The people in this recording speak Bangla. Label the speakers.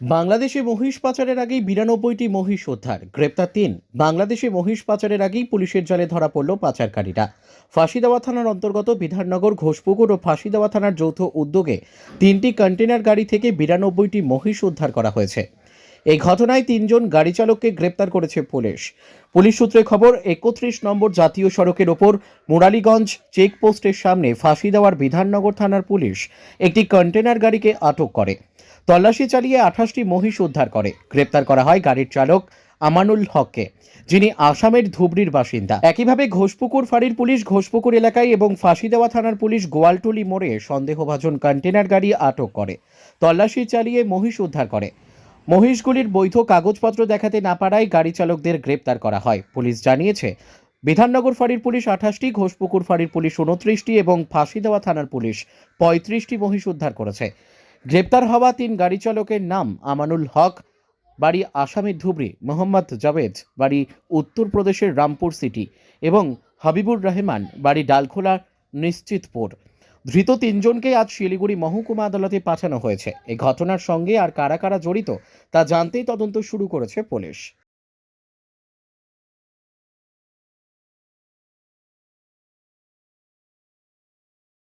Speaker 1: বাংলাদেশে মহিষ পাচারের আগেই বিরানব্বইটি মহিষ উদ্ধার। গ্রেপ্তার তিন। বাংলাদেশে মহিষ পাচারের আগেই পুলিশের জালে ধরা পড়ল পাচারকারীরা। ফাঁসিদাওয়া থানার অন্তর্গত বিধাননগর, ঘোষপুকুর ও ফাঁসিদাওয়া থানার যৌথ উদ্যোগে তিনটি কন্টেনার গাড়ি থেকে বিরানব্বইটি মহিষ উদ্ধার করা হয়েছে। এই ঘটনায় তিনজন গাড়ি চালককে গ্রেপ্তার করেছে পুলিশ। পুলিশ সূত্রে খবর, একত্রিশ নম্বর জাতীয় সড়কের ওপর মুরালীগঞ্জ চেকপোস্টের সামনে ফাঁসি দেওয়ার বিধাননগর থানার পুলিশ একটি কন্টেনার গাড়িকে আটক করে। তল্লাশি চালিয়ে আঠাশটি মহিষ উদ্ধার করে। গ্রেপ্তার করা হয় গাড়ির চালক আমানুল হককে, যিনি আসামের ধুবড়ির বাসিন্দা। একইভাবে ঘোষপুকুর ফাঁড়ির পুলিশ ঘোষপুকুর এলাকায় এবং ফাঁসি দেওয়া থানার পুলিশ গোয়ালটুলি মোড়ে সন্দেহভাজন কন্টেনার গাড়ি আটক করে। তল্লাশি চালিয়ে মহিষ উদ্ধার করে। মহিষগুলির বৈধ কাগজপত্র দেখাতে না পারায় গাড়ি চালকদের গ্রেপ্তার করা হয়। পুলিশ জানিয়েছে, বিধাননগর ফাঁড়ির পুলিশ আঠাশটি, ঘোষপুকুর ফাঁড়ির পুলিশ উনত্রিশটি এবং ফাঁসি দেওয়া থানার পুলিশ পঁয়ত্রিশটি মহিষ উদ্ধার করেছে। গ্রেপ্তার হওয়া তিন গাড়ি চালকের নাম আমানুল হক, বাড়ি আসামের ধুবড়ি, মোহাম্মদ জাভেদ, বাড়ি উত্তরপ্রদেশের রামপুর সিটি এবং হাবিবুর রহমান, বাড়ি ডালখোলা, নিশ্চিতপুর। ধৃত তিনজনকে আজ শিলিগুড়ি মহকুমা আদালতে পাঠানো হয়েছে। এই ঘটনার সঙ্গে আর কারা কারা জড়িত তা জানতেই তদন্ত শুরু করেছে পুলিশ।